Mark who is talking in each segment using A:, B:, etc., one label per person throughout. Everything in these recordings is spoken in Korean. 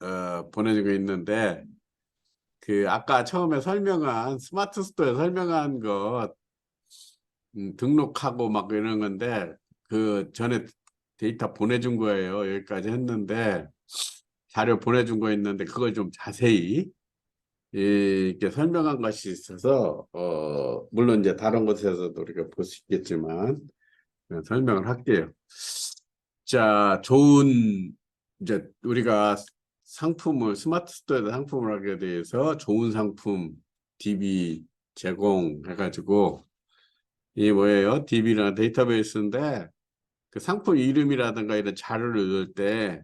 A: 어, 보내주고 있는데 그 아까 처음에 설명한 스마트 스토어에 설명한 것 음, 등록하고 막 이런 건데 그 전에 데이터 보내준 거예요. 여기까지 했는데 자료 보내준 거 있는데 그걸 좀 자세히 이렇게 설명한 것이 있어서 어 물론 이제 다른 곳에서도 우리가 볼 수 있겠지만 설명을 할게요. 자, 좋은 이제 우리가 상품을 스마트 스토어에서 상품을 하게 돼서 좋은 상품 DB 제공해가지고 이 뭐예요? DB라는 데이터베이스인데 그 상품 이름이라든가 이런 자료를 넣을 때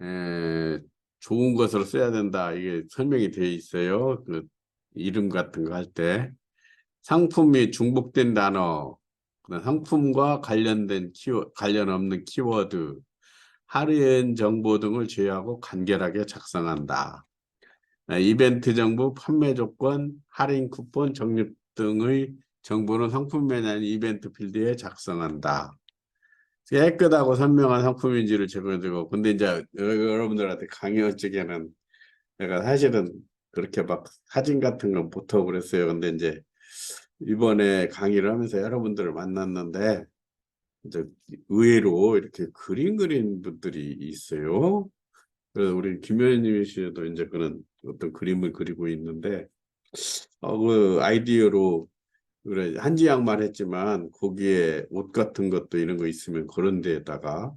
A: 에, 좋은 것으로 써야 된다. 이게 설명이 되어 있어요. 그 이름 같은 거 할 때 상품이 중복된 단어, 상품과 관련된 키워 관련 없는 키워드, 할인 정보 등을 제외하고 간결하게 작성한다. 에, 이벤트 정보, 판매 조건, 할인 쿠폰, 적립 등의 정보는 상품에 대한 이벤트 필드에 작성한다. 깨끗하고 선명한 상품인지를 제공해주고 근데 이제 여러분들한테 강의 쪽에는 내가 사실은 그렇게 막 사진 같은 건 못하고 그랬어요. 근데 이제 이번에 강의를 하면서 여러분들을 만났는데 이제 의외로 이렇게 그림 그린 분들이 있어요. 그래서 우리 김현님 씨도 이제 그런 어떤 그림을 그리고 있는데 어, 그 아이디어로 그래 한지 양말 했지만 거기에 옷 같은 것도 이런 거 있으면 그런 데에다가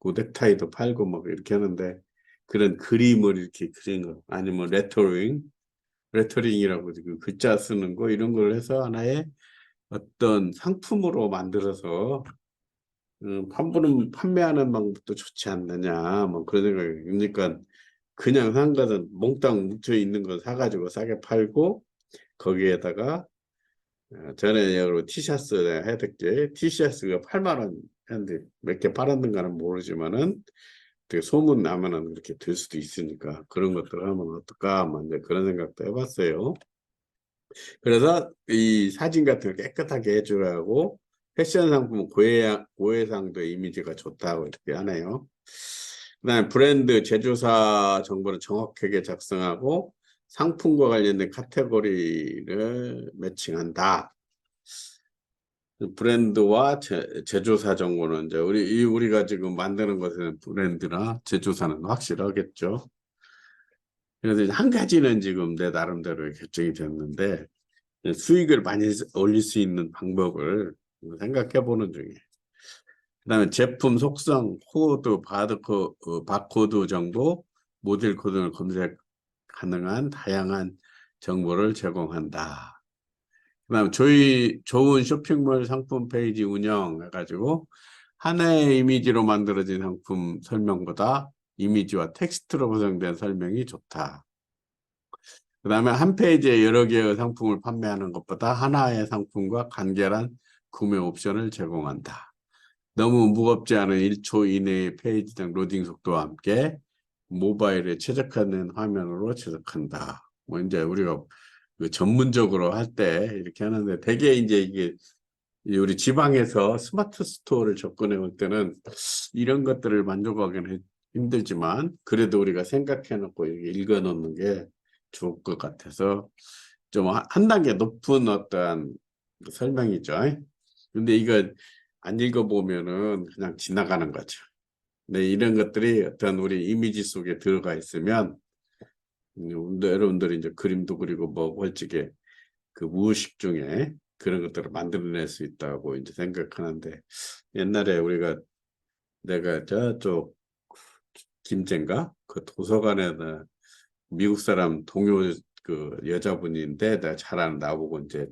A: 그 넥타이도 팔고 막 이렇게 하는데 그런 그림을 이렇게 그린 거 아니면 레터링 레터링이라고 그 글자 쓰는 거 이런 걸 해서 하나의 어떤 상품으로 만들어서 음, 판부는 판매하는 방법도 좋지 않느냐 뭐 그런 생각이 그러니까 그냥 산 것은 몽땅 뭉쳐 있는 거 사가지고 싸게 팔고 거기에다가 어, 전에 여러 티셔츠 해드게 티셔츠가 8만 원 했는데 몇 개 팔았는가는 모르지만은 소문 나면은 그렇게 될 수도 있으니까 그런 것들 하면 어떨까 뭐 이제 그런 생각도 해봤어요. 그래서 이 사진 같은 거 깨끗하게 해주라고 패션 상품 고해, 고해상도 이미지가 좋다고 이렇게 하네요. 그 다음에 브랜드 제조사 정보를 정확하게 작성하고 상품과 관련된 카테고리를 매칭한다. 브랜드와 제, 제조사 정보는 이제 우리 이 우리가 지금 만드는 것은 브랜드나 제조사는 확실하겠죠. 그래서 한 가지는 지금 내 나름대로 결정이 됐는데 수익을 많이 올릴 수 있는 방법을 생각해 보는 중이에요. 그다음에 제품 속성, 코드, 바드코, 어, 바코드 정보, 모델 코드 를 검색 가능한 다양한 정보를 제공한다. 그다음 저희 좋은 쇼핑몰 상품 페이지 운영해가지고 하나의 이미지로 만들어진 상품 설명보다 이미지와 텍스트로 구성된 설명이 좋다. 그 다음에 한 페이지에 여러 개의 상품을 판매하는 것보다 하나의 상품과 간결한 구매 옵션을 제공한다. 너무 무겁지 않은 1초 이내의 페이지 등 로딩 속도와 함께 모바일에 최적화된 화면으로 제작한다. 뭐 이제 우리가 그 전문적으로 할 때 이렇게 하는데 대개 이제 이게 이 우리 지방에서 스마트 스토어를 접근해 올 때는 이런 것들을 만족하기는 힘들지만 그래도 우리가 생각해 놓고 읽어 놓는 게 좋을 것 같아서 좀 한 단계 높은 어떠한 설명이죠. 근데 이거 안 읽어보면은 그냥 지나가는 거죠. 네, 이런 것들이 어떤 우리 이미지 속에 들어가 있으면 음, 여러분들이 이제 그림도 그리고 뭐 벌칙에 그 무의식 중에 그런 것들을 만들어낼 수 있다고 이제 생각하는데 옛날에 우리가 내가 저쪽 김젠가 그 도서관에다 미국 사람 동료 그 여자분인데 내가 잘 아는 나보고 이제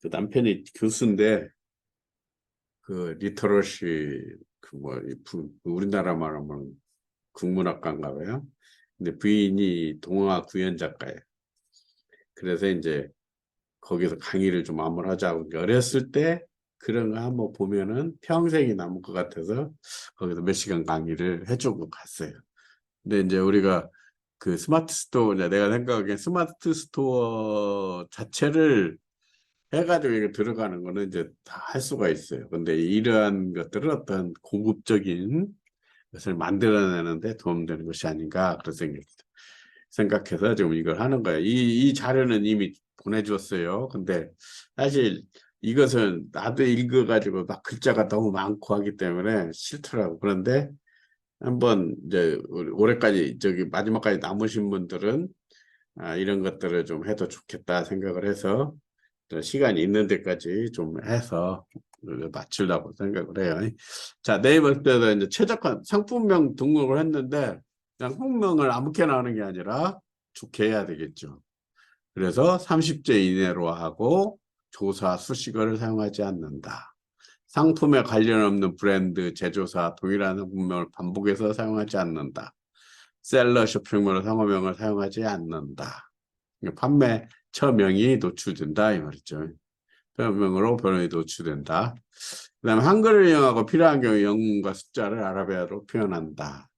A: 그 남편이 교수인데 그 리터러시 그뭐 우리나라 말하면 국문학과인가 봐요. 근데 부인이 동화 구연 작가예요. 그래서 이제 거기서 강의를 좀 한번 하자고 어렸을 때 그런 거 한번 보면은 평생이 남을 것 같아서 거기서 몇 시간 강의를 해주고 갔어요. 근데 이제 우리가 그 스마트 스토어 내가 생각하기엔 스마트 스토어 자체를 이게 들어가는 거는 이제 다 할 수가 있어요. 근데 이러한 것들은 어떤 고급적인 것을 만들어내는데 도움되는 것이 아닌가 그런 생각이 생각해서 지금 이걸 하는 거예요. 이, 이 자료는 이미 보내주었어요. 근데 사실 이것은 나도 읽어가지고 막 글자가 너무 많고 하기 때문에 싫더라고. 그런데 한번 이제 올해까지 저기 마지막까지 남으신 분들은 아, 이런 것들을 좀 해도 좋겠다 생각을 해서 또 시간이 있는 데까지 좀 해서 맞추려고 생각을 해요. 자, 네이버 때도 이제 최적화 상품명 등록을 했는데 상품명을 아무렇게나 하는 게 아니라 좋게 해야 되겠죠. 그래서 30제 이내로 하고 조사 수식어를 사용하지 않는다. 상품에 관련 없는 브랜드, 제조사, 동일한 상품명을 반복해서 사용하지 않는다. 셀러 쇼핑몰 상호명을 사용하지 않는다. 판매 처명이 노출된다 이 말이죠. 표명으로 변형이 노출된다. 그 다음에 한글을 이용하고 필요한 경우 영문과 숫자를 아라비아로 표현한다.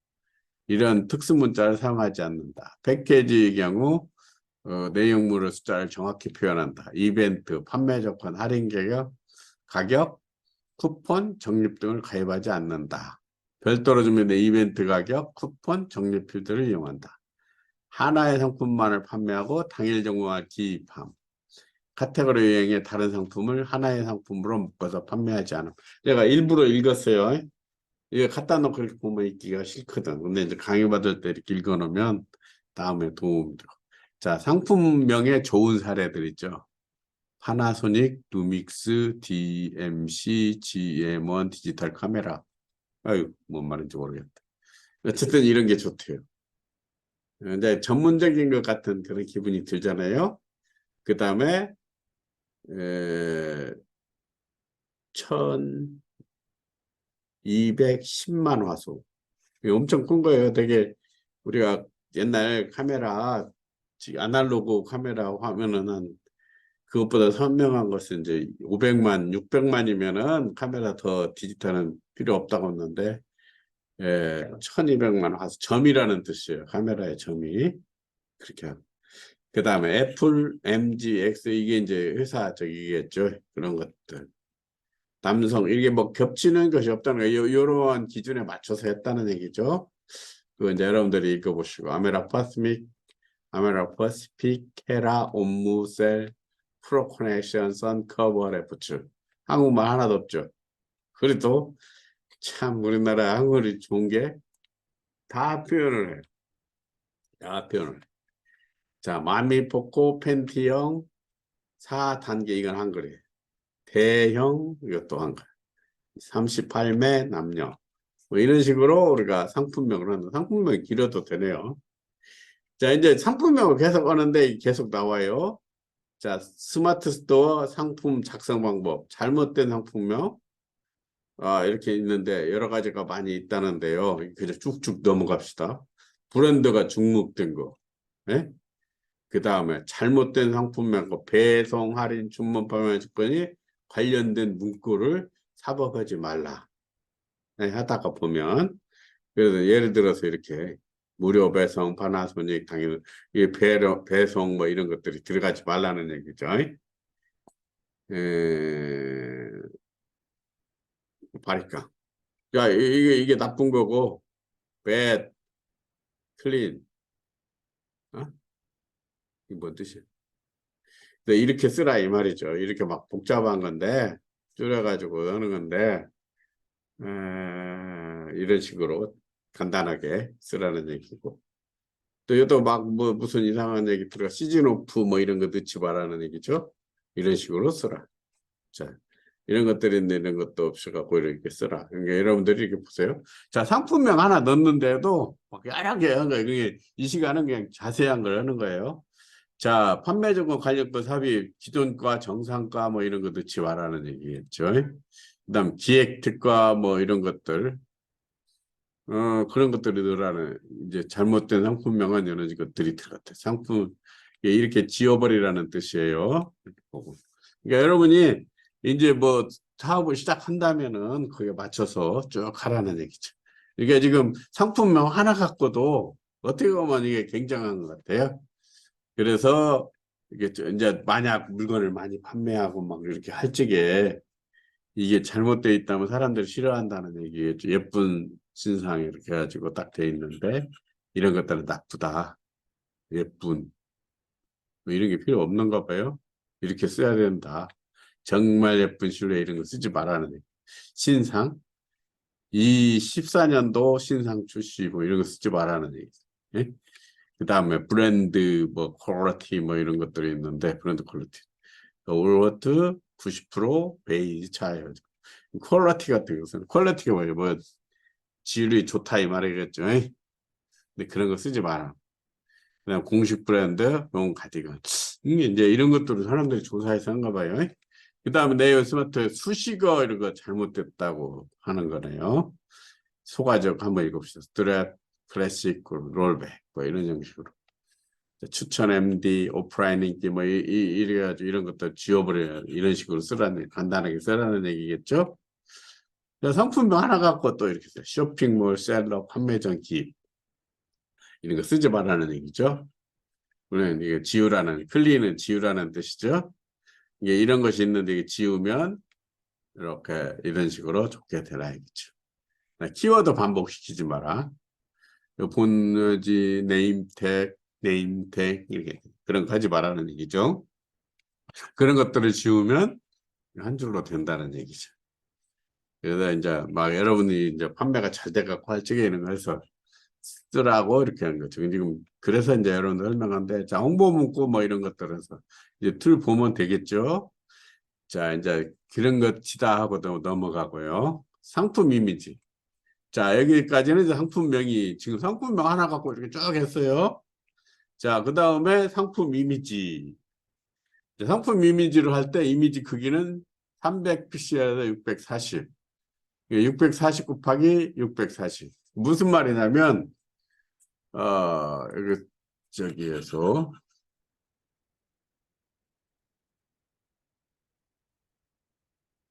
A: 이런 특수 문자를 사용하지 않는다. 패키지의 경우 어, 내용물의 숫자를 정확히 표현한다. 이벤트, 판매 조건, 할인 가격, 가격, 쿠폰, 적립 등을 가입하지 않는다. 별도로 준비된 이벤트 가격, 쿠폰, 적립 필드를 이용한다. 하나의 상품만을 판매하고 당일 정보만 기입함. 카테고리 유형의 다른 상품을 하나의 상품으로 묶어서 판매하지 않음. 제가 일부러 읽었어요. 이거 갖다 놓고 이렇게 보면 읽기가 싫거든. 근데 이제 강의 받을 때 이렇게 읽어 놓으면 다음에 도움이 되고. 자, 상품명의 좋은 사례들 있죠. 파나소닉, 루믹스, DMC, GM1 디지털 카메라. 아유, 뭔 말인지 모르겠다. 어쨌든 이런 게 좋대요. 근데 전문적인 것 같은 그런 기분이 들잖아요. 그 다음에 천 210만 화소. 엄청 큰 거예요. 되게 우리가 옛날 카메라 아날로그 카메라 화면은 한 그것보다 선명한 것은 이제 500만, 600만이면은 카메라 더 디지털은 필요 없다고 했는데 예, 1200만 화소 점이라는 뜻이에요. 카메라의 점이 그렇게 그 다음에 애플, MG, X 이게 이제 회사 저기겠죠. 그런 것들. 남성 이게 뭐 겹치는 것이 없다는 거예요. 이러한 기준에 맞춰서 했다는 얘기죠. 그 이제 여러분들이 읽어보시고 아메라 파스믹, 아메라 퍼시픽, 헤라, 옴무셀, 프로코넥션, 선커버, 레프츠 한국말 하나도 없죠. 그래도 참 우리나라 한글이 좋은 게 다 표현을 해요. 다 표현을. 자, 마미포코 팬티형 4단계 이건 한글이에요. 대형 이것도 한글. 38매 남녀. 뭐 이런 식으로 우리가 상품명을 한다. 상품명이 길어도 되네요. 자, 이제 상품명을 계속 하는데 계속 나와요. 자, 스마트 스토어 상품 작성 방법. 잘못된 상품명. 아, 이렇게 있는데 여러 가지가 많이 있다는데요. 그냥 쭉쭉 넘어갑시다. 브랜드가 중복된 거. 예? 그 다음에 잘못된 상품명과 배송, 할인, 주문 판매 조건이 관련된 문구를 삽입하지 말라. 네, 하다가 보면 그래서 예를 들어서 이렇게 무료 배송, 파나소닉 당연히 이 배로, 배송 뭐 이런 것들이 들어가지 말라는 얘기죠. 에... 바리까. 야 이게 이게 나쁜 거고 bad, clean. 어? 이게 뭔 뜻이야? 네, 이렇게 쓰라 이 말이죠. 이렇게 막 복잡한 건데 줄여가지고 하는 건데 에, 이런 식으로 간단하게 쓰라는 얘기고 또 여도 막 뭐 무슨 이상한 얘기 들어가 시즌 오프 뭐 이런 거 넣지 말라는 얘기죠. 이런 식으로 쓰라. 자 이런 것들이 있는데 이런 것도 없어갖고 이렇게 쓰라. 그러니까 여러분들이 이렇게 보세요. 자 상품명 하나 넣는데도 막 여러 개 하는 거예요. 그게 이 시간은 그냥 자세한 걸 하는 거예요. 자, 판매 조건 관련권 삽입, 기존가, 정상가 뭐 이런 거 넣지 말라는 얘기겠죠. 그 다음 기획 특가 뭐 이런 것들 어 그런 것들이 넣으라는 이제 잘못된 상품명은 이런 것들이 들어갔대. 상품 이렇게 지워버리라는 뜻이에요. 이렇게 보고. 그러니까 여러분이 이제 뭐 사업을 시작한다면은 거기에 맞춰서 쭉 하라는 얘기죠. 이게 지금 상품명 하나 갖고도 어떻게 보면 이게 굉장한 것 같아요. 그래서 이게 저- 이제 만약 물건을 많이 판매하고 막 이렇게 할 적에 이게 잘못되어 있다면 사람들이 싫어한다는 얘기겠죠. 예쁜 신상 이렇게 해가지고 딱 돼 있는데 이런 것들은 나쁘다. 예쁜. 뭐 이런 게 필요 없는가 봐요. 이렇게 써야 된다. 정말 예쁜 실루엣 이런 거 쓰지 말라는. 신상. 이 14년도 신상 출시 뭐 이런 거 쓰지 말라는 얘기. 예? 그 다음에 브랜드 뭐 퀄리티 뭐 이런 것들이 있는데 브랜드 퀄리티. 올워트 90% 베이지 차이. 퀄리티 같은 것은 퀄리티가 뭐예요? 뭐 질이 좋다 이 말이겠죠. 에? 근데 그런 거 쓰지 마라. 그냥 공식 브랜드 용 가디건. 이게 이제 이런 것들을 사람들이 조사해서 한가 봐요. 그 다음에 네이버 스마트 수식어 이런 거 잘못됐다고 하는 거네요. 소가적 한번 읽어봅시다. 스트랩, 클래식, 롤백 뭐 이런 형식으로. 추천 MD, 오프라인 인기 뭐 이, 이, 이래가지고 이런 것도 지워버려 이런 식으로 쓰라는 간단하게 쓰라는 얘기겠죠. 자, 상품명 하나 갖고 또 이렇게 써요. 쇼핑몰, 셀러, 판매점, 기입 이런 거 쓰지 말라는 얘기죠. 물론 이게 지우라는 클리는 지우라는 뜻이죠. 이게 이런 것이 있는데 지우면 이렇게 이런 식으로 좋게 되라 이거죠. 키워드 반복시키지 마라. 요 본지 네임 택, 네임 택 이렇게 그런 거 하지 말라는 얘기죠. 그런 것들을 지우면 한 줄로 된다는 얘기죠. 그래서 이제 막 여러분이 이제 판매가 잘 돼갖고 할 적에 있는 거 해서 쓰라고 이렇게 하는 거죠. 지금 그래서 이제 여러분들 설명한데 자 홍보 문구 뭐 이런 것들에서 이제 툴 보면 되겠죠. 자 이제 그런 것 치다 하고 도 넘어가고요. 상품 이미지. 자 여기까지는 이제 상품명이 지금 상품명 하나 갖고 이렇게 쭉 했어요. 자그 다음에 상품 이미지. 상품 이미지를 할때 이미지 크기는 300pixel에서 640. 640 곱하기 640. 무슨 말이냐면 어 여기 저기에서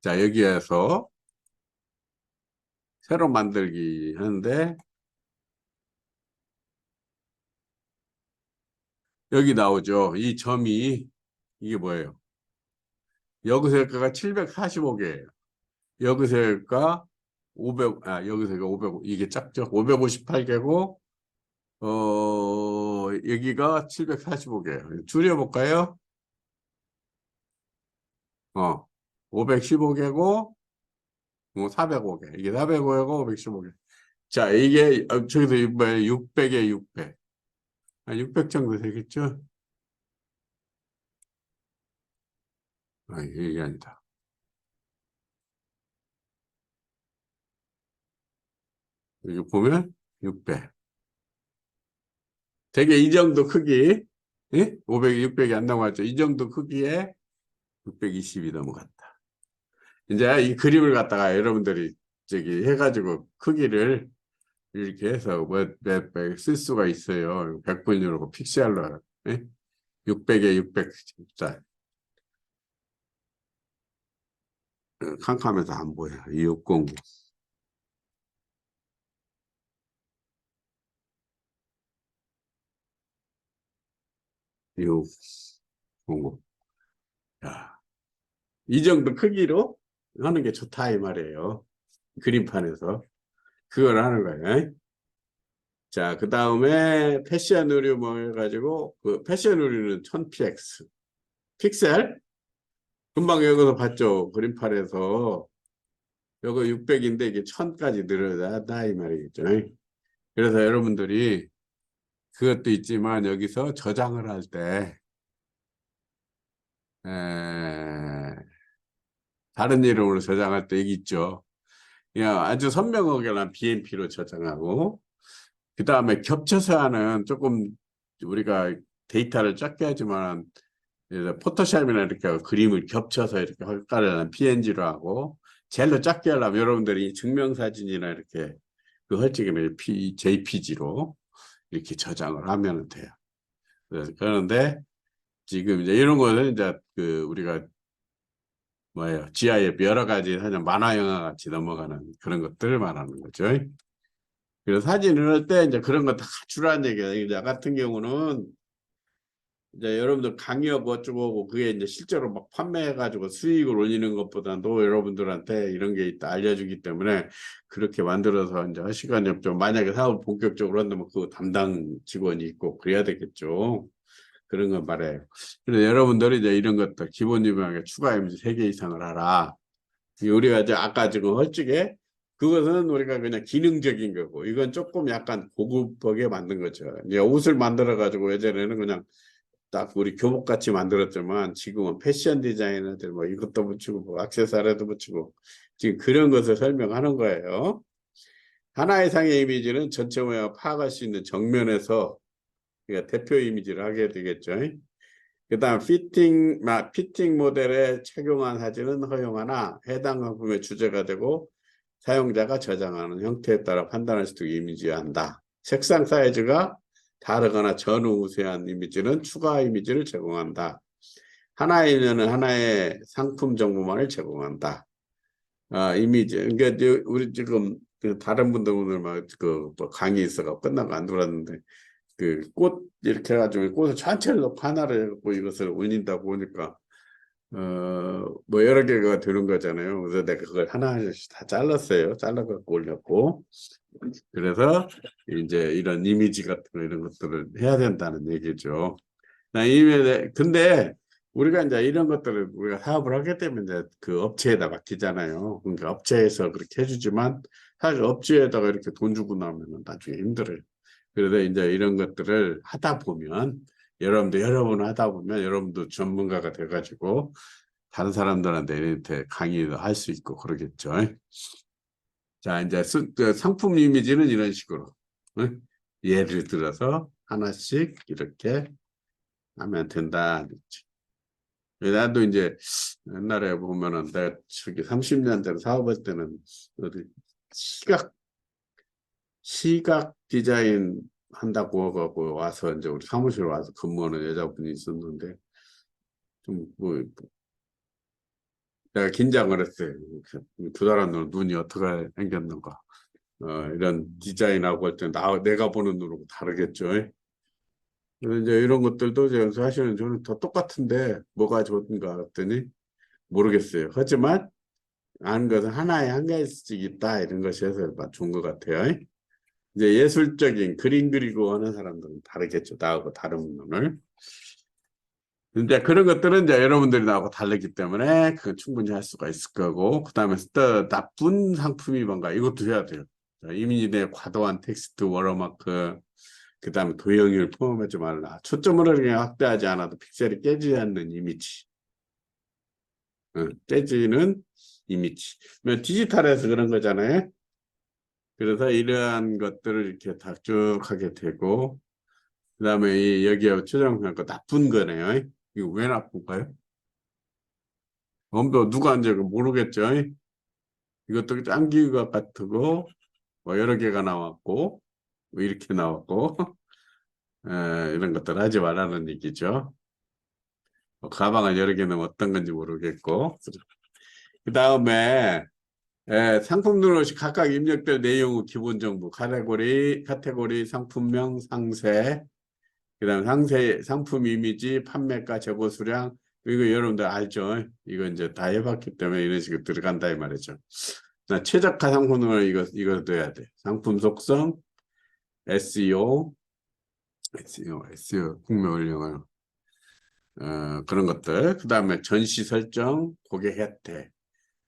A: 자 여기에서 새로 만들기 하는데 여기 나오죠. 이 점이 이게 뭐예요? 여기서가 745개예요. 여기서가 500, 아, 여기서가 500, 이게 작죠? 558개고, 어, 여기가 745개예요. 줄여볼까요? 어, 515개고, 뭐 405개. 이게 405개고 515개. 자, 이게, 어, 저기서 뭐 600에 600. 아, 600 정도 되겠죠? 아, 이게 아니다. 여기 보면 600. 되게 이 정도 크기, 예? 500, 600이 안 넘어갔죠. 이 정도 크기에 620이 넘어갔다. 이제 이 그림을 갖다가 여러분들이 저기 해가지고 크기를 이렇게 해서 몇백쓸 수가 있어요. 100분율로 픽셀로 예? 600에 600 진짜 캄캄해서 안 보여. 2609. 6, 9. 야, 이 정도 크기로 하는 게 좋다 이 말이에요. 그림판에서 그걸 하는 거예요. 자, 그 다음에 패션 의류 뭐 해가지고 그 패션 의류는 1000px 픽셀 금방 여기서 봤죠 그림판에서 요거 600인데 이게 1000까지 늘어나다 이 말이겠죠. 그래서 여러분들이 그것도 있지만 여기서 저장을 할 때 다른 이름으로 저장할 때 있죠. 아주 선명하게 난 BMP로 저장하고 그 다음에 겹쳐서 하는 조금 우리가 데이터를 작게 하지만 포토샵이나 이렇게 그림을 겹쳐서 이렇게 헐까는 PNG로 하고 젤로 작게 하려면 여러분들이 증명사진이나 이렇게 그 헐찍이는 JPG로 이렇게 저장을 하면 돼요. 그런데 지금 이제 이런 거는 이제 그 우리가 뭐예요? GIF 여러 가지 하는 만화 영화 같이 넘어가는 그런 것들을 말하는 거죠. 그래서 사진을 할 때 이제 그런 거다 갖추라는 얘기예요. 나 같은 경우는 이제 여러분들 강의하고 어쩌고 그게 이제 실제로 막 판매해가지고 수익을 올리는 것보다도 여러분들한테 이런 게 있다 알려주기 때문에 그렇게 만들어서 이제 할 시간이 없죠. 만약에 사업 본격적으로 한다면 그 담당 직원이 있고 그래야 되겠죠. 그런 건 말해요. 그래서 여러분들이 이제 이런 것들 기본 유명하게 추가 이미지 3개 이상을 하라. 우리가 이제 아까 지금 헐찍에 그것은 우리가 그냥 기능적인 거고 이건 조금 약간 고급하게 만든 거죠. 이제 옷을 만들어 가지고 예전에는 그냥 딱 우리 교복 같이 만들었지만 지금은 패션 디자이너들 뭐 이것도 붙이고 뭐 액세서리도 붙이고 지금 그런 것을 설명하는 거예요. 하나 이상의 이미지는 전체 모양을 파악할 수 있는 정면에서 그러니까 대표 이미지를 하게 되겠죠. 그 다음 피팅 마 피팅 모델에 착용한 사진은 허용하나 해당 상품의 주제가 되고 사용자가 저장하는 형태에 따라 판단할 수 있도록 이미지한다. 색상 사이즈가 다르거나 전후 우세한 이미지는 추가 이미지를 제공한다. 하나의 이면은 하나의 상품 정보만을 제공한다. 아, 이미지. 그러니까 우리 지금 그 다른 분들 오늘 막그 뭐 강의 있어가 끝나고 안 돌았는데 그 꽃 이렇게 해가지고 꽃을 전체를 넣고 하나를 해갖고 이것을 올린다고 보니까 어 뭐 여러 개가 되는 거잖아요. 그래서 내가 그걸 하나씩 다 잘랐어요. 잘라갖고 올렸고 그래서 이제 이런 이미지 같은 거 이런 것들을 해야 된다는 얘기죠. 나 이미 근데 우리가 이제 이런 것들을 우리가 사업을 하게 되면 이제 그 업체에다 맡기잖아요. 그러니까 업체에서 그렇게 해주지만 사실 업체에다가 이렇게 돈 주고 나면은 나중에 힘들어요. 그래서 이제 이런 것들을 하다 보면 여러분도 여러 번 하다 보면 여러분도 전문가가 돼가지고 다른 사람들한테 이렇게 강의도 할 수 있고 그러겠죠. 자 이제 수- 그 상품 이미지는 이런 식으로 응? 예를 들어서 하나씩 이렇게 하면 된다. 나도 이제 옛날에 보면은 내가 저기 30년 전 사업할 때는 시각 시각 디자인 한다고 하고 와서 이제 우리 사무실 와서 근무하는 여자분이 있었는데 좀뭐 내가 긴장을 했어요. 두 사람 눈 눈이 어떻게 생겼는가. 어, 이런 디자인하고 할때 나 내가 보는 눈하고 다르겠죠. 그래서 이제 이런 것들도 사실은 저는 더 똑같은데 뭐가 좋은가 했더니 모르겠어요. 하지만 아는 것은 하나에 한 가지씩 있다 이런 것이 해서 맞춘 것 같아요. 이제 예술적인 그림 그리고 하는 사람들은 다르겠죠. 나하고 다른 눈을. 근데 그런 것들은 이제 여러분들이 나하고 다르기 때문에 그건 충분히 할 수가 있을 거고 그 다음에 또 나쁜 상품이 뭔가 이것도 해야 돼요. 내 과도한 텍스트 워터마크 그 다음에 도형을 포함하지 말라. 초점을 그냥 확대하지 않아도 픽셀이 깨지지 않는 이미지. 응, 깨지는 이미지. 뭐 디지털에서 그런 거잖아요. 그래서 이러한 것들을 이렇게 다쭉 하게 되고 그 다음에 이 여기에 최종한 거 나쁜 거네요. 이거 왜 나쁜가요? 엄도 누가 앉아 모르겠죠. 이것도 짱기가 같고 뭐 여러 개가 나왔고 뭐 이렇게 나왔고 에, 이런 것들 하지 말라는 얘기죠. 뭐 가방을 여러 개 넣으면 어떤 건지 모르겠고 그 다음에 예, 상품 등록시 각각 입력될 내용의 기본 정보, 카테고리, 카테고리, 상품명, 상세, 그 다음 상세, 상품 이미지, 판매가, 재고 수량, 이거 여러분들 알죠? 이거 이제 다 해봤기 때문에 이런 식으로 들어간다 이 말이죠. 자, 최저가 상품 등록 이거, 이거 넣어야 돼. 상품 속성, SEO, SEO, SEO, 국내 영어, 어, 그런 것들. 그 다음에 전시 설정, 고객 혜택.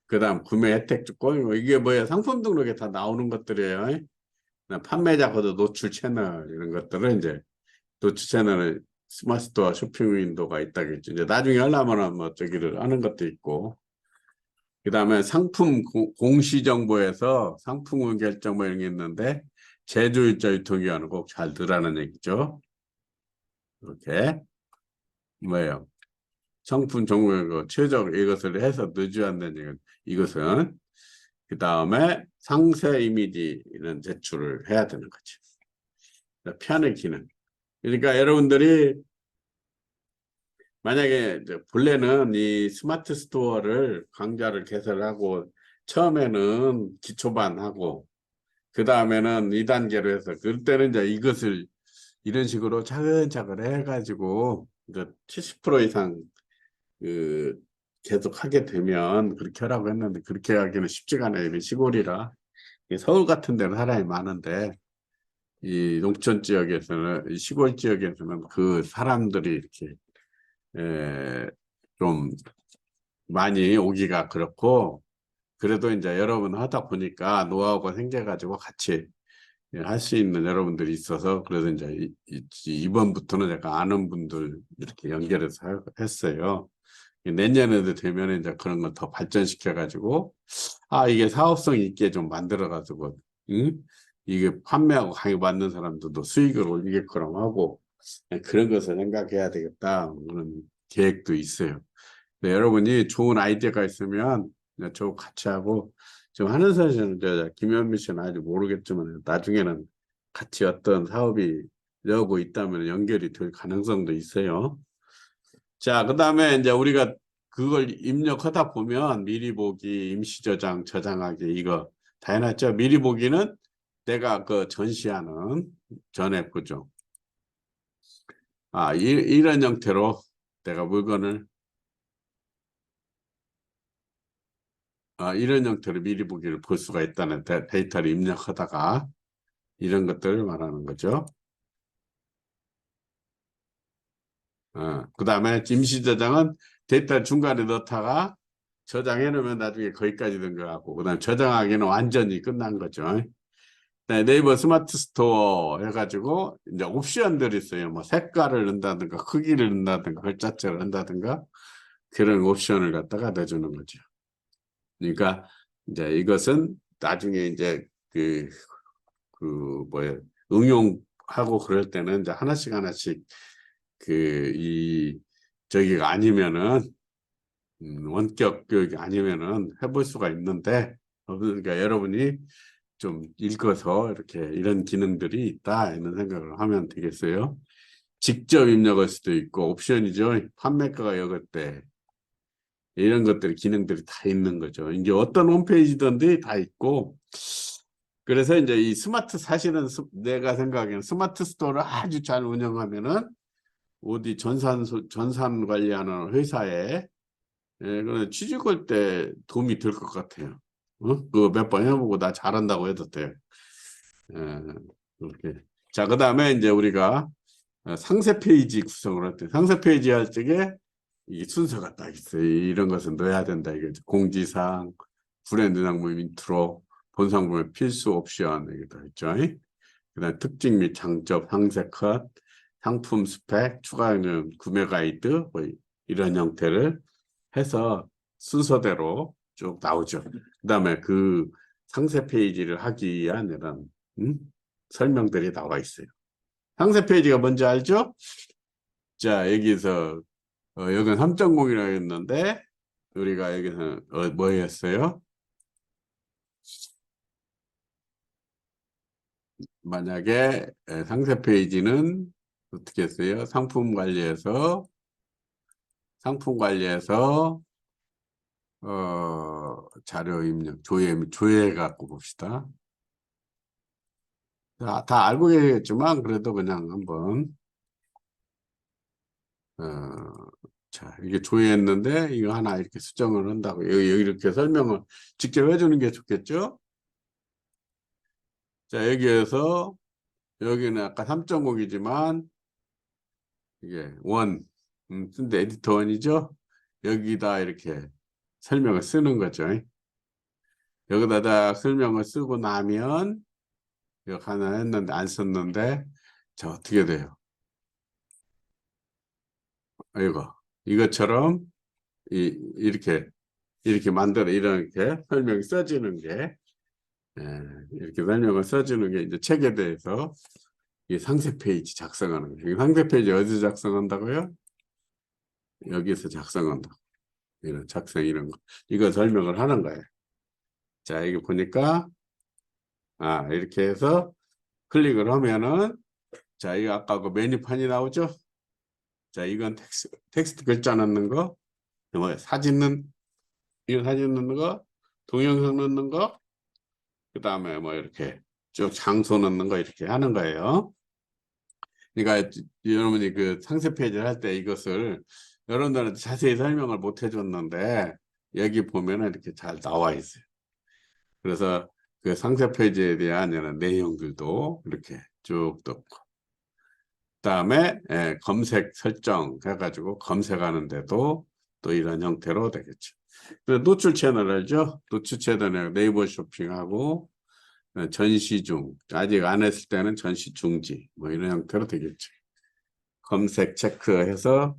A: 그 다음 구매 혜택 조건 이게 뭐야? 상품 등록에 다 나오는 것들이에요. 판매자 코드 노출 채널 이런 것들은 이제 노출 채널에 스마트 스토어 쇼핑 윈도우가 있다겠죠. 이제 나중에 하려면 뭐 저기를 하는 것도 있고. 그 다음에 상품 공- 공시 정보에서 상품은 결정 뭐 이런 게 있는데 제조일자 유통기한은 꼭잘 들라는 얘기죠. 이렇게. 뭐예요 상품 정보의 그 최적 이것을 해서 얘기는 이것은 그 다음에 상세 이미지는 제출을 해야 되는 거죠. 편의 기능. 그러니까 여러분들이 만약에 본래는 이 스마트 스토어를 강좌를 개설하고 처음에는 기초반 하고 그 다음에는 2단계로 해서 그때는 이제 이것을 이런 식으로 차근차근 해가지고 이제 70% 이상 그 계속 하게 되면 그렇게 하라고 했는데 그렇게 하기는 쉽지가 않아요. 시골이라 서울 같은 데는 사람이 많은데 이 농촌 지역에서는 이 시골 지역에서는 그 사람들이 이렇게 에, 좀 많이 오기가 그렇고 그래도 이제 여러분 하다 보니까 노하우가 생겨가지고 같이 할 수 있는 여러분들이 있어서 그래서 이제 이, 이- 이번부터는 제가 아는 분들 이렇게 연결해서 하- 했어요. 내년에도 되면 이제 그런 걸 더 발전시켜 가지고 아 이게 사업성 있게 좀 만들어 가지고 응? 이게 판매하고 강의 받는 사람들도 수익을 올리게끔 하고 그런 것을 생각해야 되겠다 그런 계획도 있어요. 네, 여러분이 좋은 아이디어가 있으면 저 같이 하고 지금 하는 사실은 저 김현미 씨는 아직 모르겠지만 나중에는 같이 어떤 사업이 여고 있다면 연결이 될 가능성도 있어요. 자, 그 다음에 이제 우리가 그걸 입력하다 보면 미리 보기, 임시 저장, 저장하기 이거 다 해놨죠. 미리 보기는 내가 그 전시하는 전에 보죠. 아, 이, 이런 형태로 내가 물건을 아, 이런 형태로 미리 보기를 볼 수가 있다는 데, 데이터를 입력하다가 이런 것들을 말하는 거죠. 어, 그 다음에 임시 저장은 데이터 중간에 넣다가 저장해 놓으면 나중에 거기까지 된 거하고 그 다음 저장하기는 완전히 끝난 거죠. 네, 네이버 스마트 스토어 해가지고 이제 옵션들이 있어요. 뭐 색깔을 넣는다든가 크기를 넣는다든가 글자체를 넣는다든가 그런 옵션을 갖다가 넣어주는 거죠. 그러니까 이제 이것은 나중에 이제 그, 그 뭐야 응용하고 그럴 때는 이제 하나씩 하나씩 그 이 저기가 아니면은 음, 원격 교육이 아니면은 해볼 수가 있는데 어, 그러니까 여러분이 좀 읽어서 이렇게 이런 기능들이 있다 이런 생각을 하면 되겠어요. 직접 입력할 수도 있고 옵션이죠. 판매가가 여길 때 이런 것들이 기능들이 다 있는 거죠. 이제 어떤 홈페이지든지 다 있고 그래서 이제 이 스마트 사실은 스- 내가 생각하기에는 스마트 스토어를 아주 잘 운영하면은 어디 전산 소- 전산 관리하는 회사에 예, 그 취직할 때 도움이 될 것 같아요. 어? 그거 몇 번 해보고 나 잘한다고 해도 돼요. 예, 그렇게. 자, 그 다음에 이제 우리가 어, 상세 페이지 구성을 할 때, 상세 페이지 할 적에 이 순서가 딱 있어요. 이런 것은 넣어야 된다. 이게 공지사항, 브랜드 상품 인트로, 본 상품의 필수 옵션 이게 다 있죠. 그 다음 특징 및 장점, 상세 컷, 상품 스펙, 추가 요금, 구매 가이드 뭐 이런 형태를 해서 순서대로 쭉 나오죠. 그 다음에 그 상세 페이지를 하기 위한 이런 음? 설명들이 나와 있어요. 상세 페이지가 뭔지 알죠? 자, 여기서 어, 여기는 3.0이라고 했는데 우리가 여기서 어, 뭐였어요? 만약에 에, 상세 페이지는 어떻게 했어요? 상품 관리에서 상품 관리에서 어, 자료 입력 조회 조회 갖고 봅시다. 다, 다 알고 계시겠지만 그래도 그냥 한번 어, 자 이게 조회했는데 이거 하나 이렇게 수정을 한다고 여기, 여기 이렇게 설명을 직접 해주는 게 좋겠죠? 자 여기에서 여기는 아까 3.5이지만 이게 원 음, 근데 에디터 원이죠? 여기다 이렇게 설명을 쓰는 거죠. 여기다가 설명을 쓰고 나면 이거 하나 했는데 안 썼는데 자 어떻게 돼요? 이거 이것처럼 이 이렇게 이렇게 만들어 이렇게 설명이 써지는 게 예, 이렇게 설명을 써주는 게 이제 책에 대해서 이 상세 페이지 작성하는 거예요. 이 상세 페이지 어디서 작성한다고요? 여기서 작성한다. 이런 작성 이런 거 이거 설명을 하는 거예요. 자 여기 보니까 아 이렇게 해서 클릭을 하면은 자 이거 아까 그 메뉴판이 나오죠? 자 이건 텍스트, 텍스트 글자 넣는 거, 뭐 사진 넣는 이거 사진 넣는 거, 동영상 넣는 거, 그 다음에 뭐 이렇게 쭉 장소 넣는 거 이렇게 하는 거예요. 그러니까 여러분이 그 상세 페이지를 할 때 이것을 여러분들한테 자세히 설명을 못 해줬는데 여기 보면은 이렇게 잘 나와 있어요. 그래서 그 상세 페이지에 대한 이런 내용들도 이렇게 쭉 넣고 그다음에 예, 검색 설정 해가지고 검색하는데도 또 이런 형태로 되겠죠. 그래서 노출 채널 알죠? 노출 채널에 네이버 쇼핑하고 어, 전시 중 아직 안 했을 때는 전시 중지 뭐 이런 형태로 되겠죠. 검색 체크해서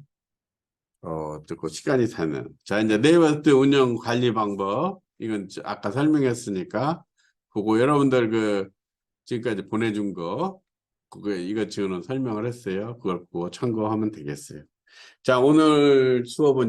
A: 어 듣고 시간이 사는 자 이제 네이버 때 운영 관리 방법 이건 저- 아까 설명했으니까 그거 여러분들 그 지금까지 보내준 거 그거 이거 지금 설명을 했어요. 그걸 보고 참고하면 되겠어요. 자 오늘 수업은